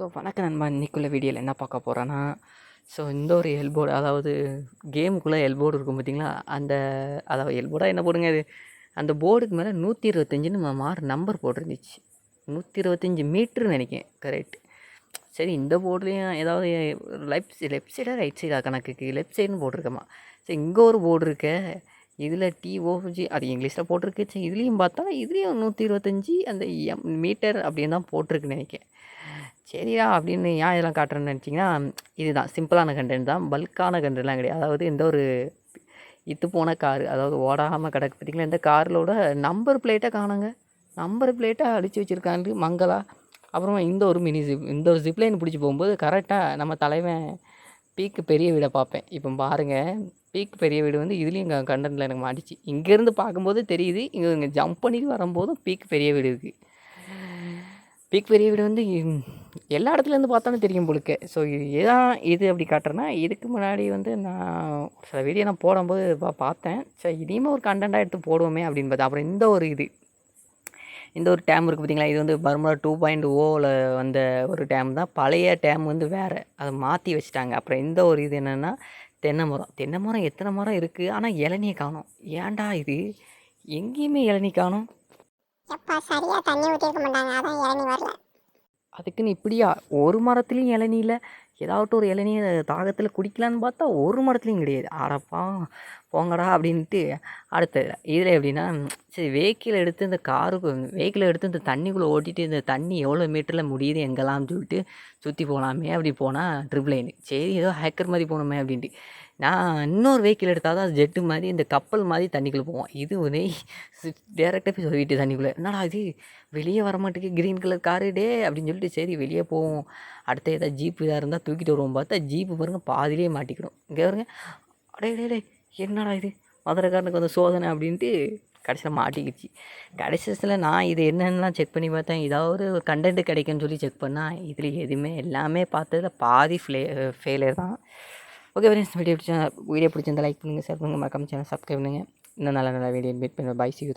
So வணக்கம் நண்பா. இன்னைக்குள்ள வீடியோவில் என்ன பார்க்க போகிறேன்னா ஸோ இந்த ஒரு எல்போர்டு அதாவது கேமுக்குள்ளே எல்போர்டு இருக்கும் பார்த்தீங்களா அந்த அதாவது எல்போர்டாக என்ன போடுங்க அது அந்த போர்டுக்கு மேலே நூற்றி இருபத்தஞ்சுன்னு மாறு நம்பர் போட்டிருந்துச்சு. நூற்றி இருபத்தஞ்சி மீட்ருன்னு நினைக்கிறேன். கரெக்ட் சரி இந்த போர்டுலேயும் ஏதாவது லெஃப்ட் லெஃப்ட் சைடாக ரைட் சைடாக கணக்குக்கு லெஃப்ட் சைடுன்னு போட்டிருக்கமா? சரி இங்கே ஒரு போர்டு இருக்க. இதில் டிஓஜி அது இங்கிலீஷில் போட்டிருக்கு. சரி இதுலேயும் பார்த்தா இதுலேயும் நூற்றி இருபத்தஞ்சி அந்த எம் மீட்டர் அப்படின்னு தான் போட்டிருக்குன்னு நினைக்கிறேன். சரியா அப்படின்னு ஏன் இதெல்லாம் காட்டுறேன்னு நினச்சிங்கன்னா இதுதான். சிம்பிளான கண்டென்ட் தான். பல்கான கண்டென்ட்லாம் கிடையாது. அதாவது இந்த ஒரு இத்து போன காரு அதாவது ஓடாமல் கிடக்கு பார்த்தீங்களா? இந்த காரிலோட நம்பர் பிளேட்டை காணுங்க. நம்பர் பிளேட்டை அடித்து வச்சுருக்காண்டு மங்களா. அப்புறமா இந்த ஒரு மினி ஜிப் இந்த ஒரு ஜிப்லைன் பிடிச்சி போகும்போது கரெக்டாக நம்ம தலைவன் பீக்கு பெரிய வீடை பார்ப்பேன். இப்போ பாருங்கள் பீக் பெரிய வீடு வந்து இதுலேயும் எங்கள் கண்டென்ட்டில் எனக்கு மாட்டிச்சு. இங்கேருந்து பார்க்கும்போது தெரியுது இங்கே இங்கே ஜம்ப் பண்ணிட்டு வரும்போதும் பீக் பெரிய வீடு இருக்குது பீக் பெரிய வீடு வந்து எல்லா இடத்துலேருந்து பார்த்தாலும் தெரியும் பொழுக்கு ஸோ இது ஏதான் இது அப்படி காட்டுறேன்னா இதுக்கு முன்னாடி வந்து நான் சில வீடியோ நான் போடும்போது பார்த்தேன். சரி இதையுமே ஒரு கண்டென்ட்டாக எடுத்து போடுவோமே அப்படின்னு பார்த்தேன் அப்புறம் இந்த ஒரு இது. இந்த ஒரு டேம் இருக்குது பார்த்தீங்களா? இது வந்து பர்முடா டூ பாயிண்ட் ஓவில் வந்த ஒரு டேம் தான். பழைய டேம் வந்து வேறு. அதை மாற்றி வச்சுட்டாங்க. அப்புறம் இந்த ஒரு இது என்னென்னா தென்னை மரம். தென்னை மரம் எத்தனை மரம் இருக்குது ஆனால் இளநியை காணோம். ஏன்டா இது? எங்கேயுமே இளநீ காணோம். எப்பா சரியா தண்ணி ஊற்றிருக்க மாட்டாங்க. அதான் இறங்கி வரல. அதுக்குன்னு இப்படியா? ஒரு மரத்துலேயும் இளநீல ஏதாவட்டும் ஒரு இளநீர் தாகத்தில் குடிக்கலான்னு பார்த்தா ஒரு மரத்துலையும் கிடையாது. அடப்பா போங்கடா அப்படின்ட்டு அடுத்தது இதில் எப்படின்னா சரி வெஹிக்கிள் எடுத்து இந்த காருக்கு வெஹிக்கிள் எடுத்து இந்த தண்ணிக்குள்ளே ஓட்டிட்டு இந்த தண்ணி எவ்வளோ மீட்டரில் முடியுது எங்கெல்லாம்னு சொல்லிட்டு சுற்றி போகலாமே அப்படி போனால் ட்ரிபிள் லைனு சரி ஏதோ ஹேக்கர் மாதிரி போகணுமே அப்படின்ட்டு. நான் இன்னொரு வெஹிக்கிள் எடுத்தால் தான் ஜெட்டு மாதிரி இந்த கப்பல் மாதிரி தண்ணிக்குள்ளே போவோம். இது வந்து டேரெக்டாக போய் சொல்லிட்டு தண்ணிக்குள்ளே என்னடா இது? வெளியே வர மாட்டேங்குது க்ரீன் கலர் காரு டே அப்படின்னு சொல்லிட்டு சரி வெளியே போவோம். அடுத்து ஏதாவது ஜீப் இதாக இருந்தால் தூக்கிட்டு வருவோம் பார்த்தா ஜீப்பு பாருங்கள் பாதியிலே மாட்டிக்கிடும். இங்கே பாருங்க அடே டே என்னடா இது? மதுரைக்காரனுக்கு வந்து சோதனை அப்படின்ட்டு கடைசியில் மாட்டிக்கிச்சு. கடைசியில் நான் இது என்னென்னலாம் செக் பண்ணி பார்த்தேன் ஏதாவது ஒரு கண்டென்ட் கிடைக்குன்னு சொல்லி செக் பண்ணால் இதில் எதுவுமே எல்லாமே பார்த்ததுல பாதி ஃப்ளே ஃபெயிலியர் தான். ஓகே ஃப்ரெண்ட்ஸ் வீடியோ பிடிச்சா வீடியோ பிடிச்சிருந்தா லைக் பண்ணுங்கள் ஷேர் பண்ணுங்கள் மறக்காம சேனல் சப்ஸ்கிரைப் பண்ணுங்கள் இன்னும் நல்ல நல்ல வீடியோ மீட் பண்ணுவேன் பை சி யூ